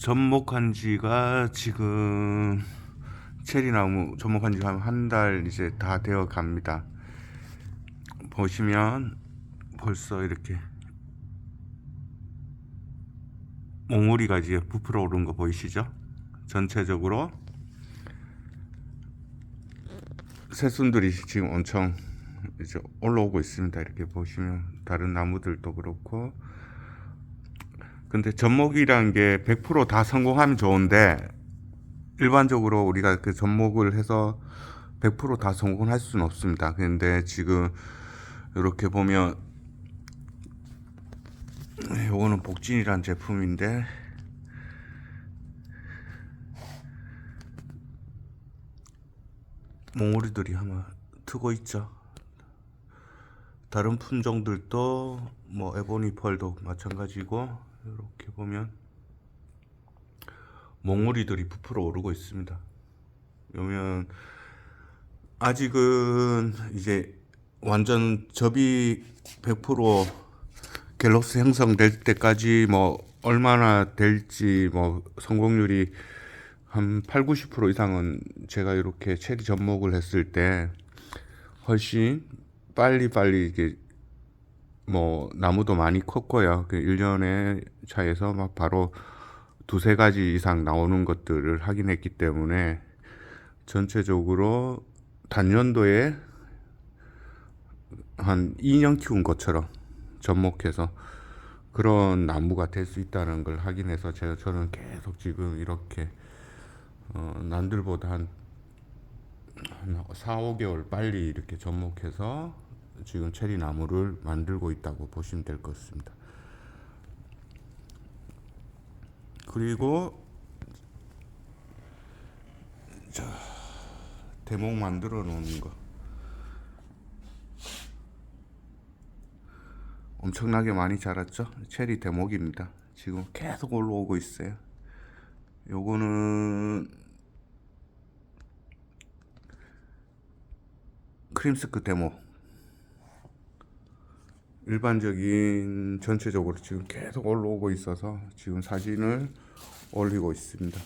접목한 지가 지금 체리나무 접목한 지가 한 달 이제 다 되어 갑니다. 보시면 벌써 이렇게 몽우리가 이제 부풀어 오른 거 보이시죠? 전체적으로 새순들이 지금 엄청 이제 올라오고 있습니다. 이렇게 보시면 다른 나무들도 그렇고 근데 접목이란 게 100%다 성공하면 좋은데 일반적으로 우리가 그 접목을 해서 100%다 성공할 수는 없습니다. 근데 지금 이렇게 보면 요거는 복진이란 제품인데 몽우리들이 아마 트고 있죠. 다른 품종들도 뭐 에보니 펄도 마찬가지고 이렇게 보면 몽우리들이 부풀어 오르고 있습니다. 그러면 아직은 이제 완전 접이 100% 갤럭시 형성될 때까지 뭐 얼마나 될지 뭐 성공률이 한 8, 90% 이상은 제가 이렇게 체리 접목을 했을 때 훨씬 빨리 빨리 이게 뭐 나무도 많이 컸고요. 그 1년의 차에서 막 바로 두세 가지 이상 나오는 것들을 확인했기 때문에 전체적으로 단년도에 한 2년 키운 것처럼 접목해서 그런 나무가 될 수 있다는 걸 확인해서 제가 저는 계속 지금 이렇게 어, 남들보다 한, 한 4, 5개월 빨리 이렇게 접목해서 지금 체리 나무를 만들고 있다고 보시면 될 것 같습니다. 그리고 자 대목 만들어 놓는 거 엄청나게 많이 자랐죠? 체리 대목입니다. 지금 계속 올라오고 있어요. 요거는 크림스크 대목 일반적인 전체적으로 지금 계속 올라오고 있어서 지금 사진을 올리고 있습니다.